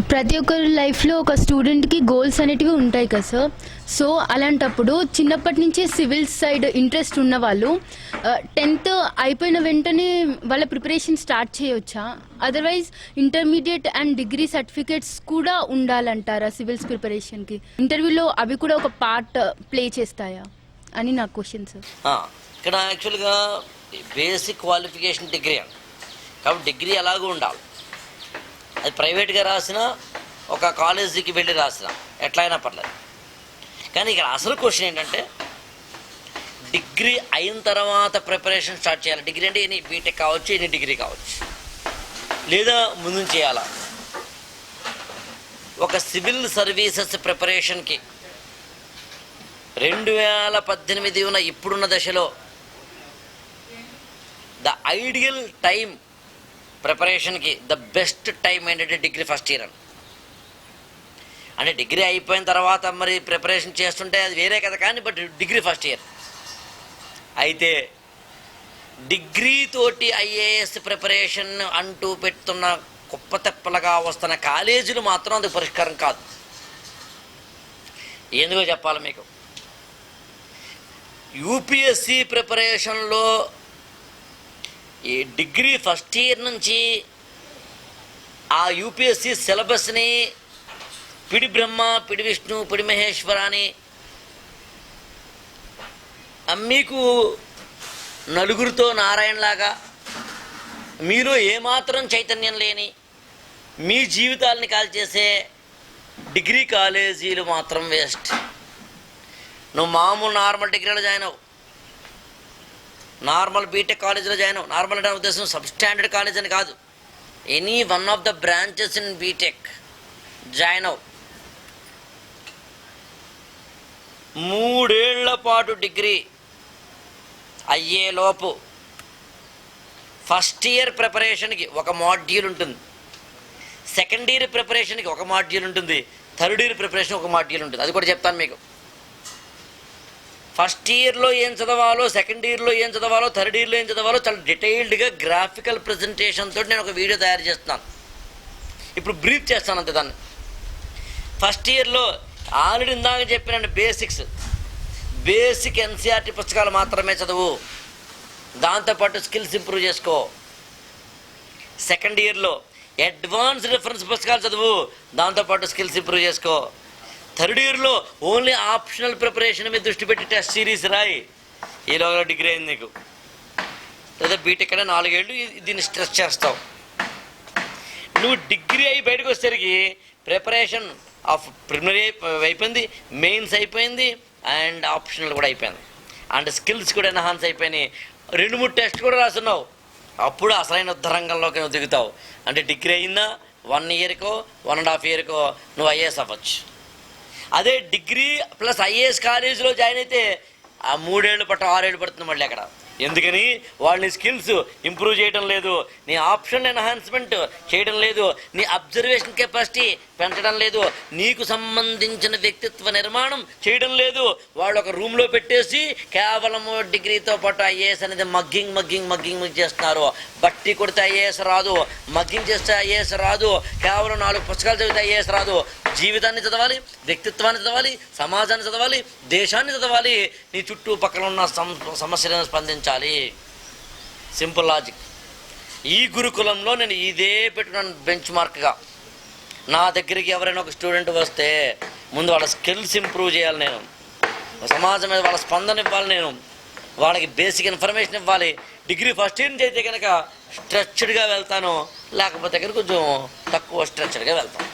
ప్రతి ఒక్కరి లైఫ్లో ఒక స్టూడెంట్కి గోల్స్ అనేటివి ఉంటాయి కదా సార్. సో అలాంటప్పుడు చిన్నప్పటి నుంచే సివిల్ సైడ్ ఇంట్రెస్ట్ ఉన్న వాళ్ళు టెన్త్ అయిపోయిన వెంటనే వాళ్ళ ప్రిపరేషన్ స్టార్ట్ చేయొచ్చా? Otherwise intermediate and degree certificates కూడా ఉండాలంటారా సివిల్స్ ప్రిపరేషన్కి? ఇంటర్వ్యూలో అవి కూడా ఒక పార్ట్ ప్లే చేస్తాయా అని నా క్వశ్చన్ సార్. ఇక్కడ యాక్చువల్గా బేసిక్ క్వాలిఫికేషన్ డిగ్రీ కాబట్టి డిగ్రీ ఎలాగూ ఉండాలి. అది ప్రైవేట్గా రాసిన ఒక కాలేజీకి వెళ్ళి రాసిన ఎట్లయినా పర్లేదు. కానీ ఇక్కడ అసలు క్వశ్చన్ ఏంటంటే డిగ్రీ అయిన తర్వాత ప్రిపరేషన్ స్టార్ట్ చేయాలి. డిగ్రీ అంటే ఎనీ బీటెక్ కావచ్చు ఎనీ డిగ్రీ కావచ్చు. లేదా ముందు చేయాలా? ఒక సివిల్ సర్వీసెస్ ప్రిపరేషన్కి రెండు వేల పద్దెనిమిది ఉన్న ఇప్పుడున్న దశలో ద ఐడియల్ టైం ప్రిపరేషన్కి ద బెస్ట్ టైం ఏంటంటే డిగ్రీ ఫస్ట్ ఇయర్ అని. అంటే డిగ్రీ అయిపోయిన తర్వాత మరి ప్రిపరేషన్ చేస్తుంటే అది వేరే కదా కానీ బట్ డిగ్రీ ఫస్ట్ ఇయర్. అయితే డిగ్రీ తోటి ఐఏఎస్ ప్రిపరేషన్ అంటూ పెడుతున్న కుప్ప తెప్పలుగా వస్తున్న కాలేజీలు మాత్రం అది పరిష్కారం కాదు. ఎందుకో చెప్పాలి మీకు. యూపీఎస్సి ప్రిపరేషన్లో ఈ డిగ్రీ ఫస్ట్ ఇయర్ నుంచి ఆ యూపీఎస్సి సిలబస్ని పిడి బ్రహ్మ పిడి విష్ణు పిడి మహేశ్వర అని మీకు నలుగురితో నారాయణలాగా మీలో ఏమాత్రం చైతన్యం లేని మీ జీవితాలని కాల్చేసే డిగ్రీ కాలేజీలు మాత్రం వేస్ట్. నువ్వు మామూలు నార్మల్ డిగ్రీలో జాయిన్ అవు నార్మల్ బీటెక్ కాలేజీలో జాయిన్ అవ్వు. నార్మల్ అంటే ఉద్దేశం సబ్ స్టాండర్డ్ కాలేజ్ అని కాదు. Any one of the branches in B Tech join అవ్వు. మూడేళ్ళ పాటు డిగ్రీ అయ్యేలోపు ఫస్ట్ ఇయర్ ప్రిపరేషన్కి ఒక మాడ్యూల్ ఉంటుంది. సెకండ్ ఇయర్ ప్రిపరేషన్కి ఒక మాడ్యూల్ ఉంటుంది. థర్డ్ ఇయర్ ప్రిపరేషన్ ఒక మాడ్యూల్ ఉంటుంది. అది కూడా చెప్తాను మీకు. ఫస్ట్ ఇయర్లో ఏం చదవాలో సెకండ్ ఇయర్లో ఏం చదవాలో థర్డ్ ఇయర్లో ఏం చదవాలో చాలా డీటెయిల్డ్గా గ్రాఫికల్ ప్రజెంటేషన్ తోటి నేను ఒక వీడియో తయారు చేస్తున్నాను. ఇప్పుడు బ్రీఫ్ చేస్తాను అంతే దాన్ని. ఫస్ట్ ఇయర్లో ఆల్రెడీ ఇందాక చెప్పినండి బేసిక్స్ బేసిక్ ఎన్సీఆర్టీ పుస్తకాలు మాత్రమే చదువు. దాంతోపాటు స్కిల్స్ ఇంప్రూవ్ చేసుకో. సెకండ్ ఇయర్లో అడ్వాన్స్ రిఫరెన్స్ పుస్తకాలు చదువు. దాంతోపాటు స్కిల్స్ ఇంప్రూవ్ చేసుకో. థర్డ్ ఇయర్లో ఓన్లీ ఆప్షనల్ ప్రిపరేషన్ మీద దృష్టి పెట్టి టెస్ట్ సిరీస్ రాయి. ఈలోగా డిగ్రీ అయింది నీకు? లేదా బీటెక్ అయినా నాలుగేళ్ళు దీన్ని స్ట్రెస్ చేస్తావు. నువ్వు డిగ్రీ అయి బయటకు వచ్చేసరికి ప్రిపరేషన్ ఆఫ్ ప్రిలిమినరీ అయిపోయింది మెయిన్స్ అయిపోయింది అండ్ ఆప్షనల్ కూడా అయిపోయింది. అండ్ స్కిల్స్ కూడా ఎన్హాన్స్ అయిపోయినాయి. రెండు మూడు టెస్ట్ కూడా రాస్తున్నావు. అప్పుడు అసలైన యుద్ధ రంగంలోకి నువ్వు దిగుతావు. అంటే డిగ్రీ అయిందా? వన్ ఇయర్కో వన్ అండ్ హాఫ్ ఇయర్కో నువ్వు ఐఏఎస్ అవ్వచ్చు. అదే డిగ్రీ ప్లస్ ఐఏఎస్ కాలేజీలో జాయిన్ అయితే ఆ మూడేళ్ళు పట్ట ఆరేళ్ళు పడుతుంది మళ్ళీ అక్కడ. ఎందుకని వాళ్ళని స్కిల్స్ ఇంప్రూవ్ చేయడం లేదు నీ ఆప్షన్ ఎన్హాన్స్మెంట్ చేయడం లేదు నీ అబ్జర్వేషన్ కెపాసిటీ పెంచడం లేదు నీకు సంబంధించిన వ్యక్తిత్వ నిర్మాణం చేయడం లేదు. వాళ్ళు ఒక రూమ్లో పెట్టేసి కేవలం డిగ్రీతో పాటు ఐఏఎస్ అనేది మగ్గింగ్ మగ్గింగ్ మగ్గింగ్ చేస్తున్నారు. బట్టి కొడితే ఐఏఎస్ రాదు మగ్గింగ్ చేస్తే ఐఏఎస్ రాదు కేవలం నాలుగు పుస్తకాలు చదివితే ఐఏఎస్ రాదు. జీవితాన్ని చదవాలి వ్యక్తిత్వాన్ని చదవాలి సమాజాన్ని చదవాలి దేశాన్ని చదవాలి. నీ చుట్టూ పక్కన ఉన్న సమస్యలను స్పందించాలి. సింపుల్ లాజిక్ ఈ గురుకులంలో నేను ఇదే పెట్టినాను బెంచ్ మార్క్గా నా దగ్గరికి ఎవరైనా ఒక స్టూడెంట్ వస్తే ముందు వాళ్ళ స్కిల్స్ ఇంప్రూవ్ చేయాలి నేను. సమాజం మీద వాళ్ళ స్పందన ఇవ్వాలి నేను. వాళ్ళకి బేసిక్ ఇన్ఫర్మేషన్ ఇవ్వాలి. డిగ్రీ ఫస్ట్ ఇయర్ నుంచి అయితే కనుక స్ట్రెచ్డ్గా వెళ్తాను. లేకపోతే దగ్గర కొంచెం తక్కువ స్ట్రెచ్డ్గా వెళ్తాను.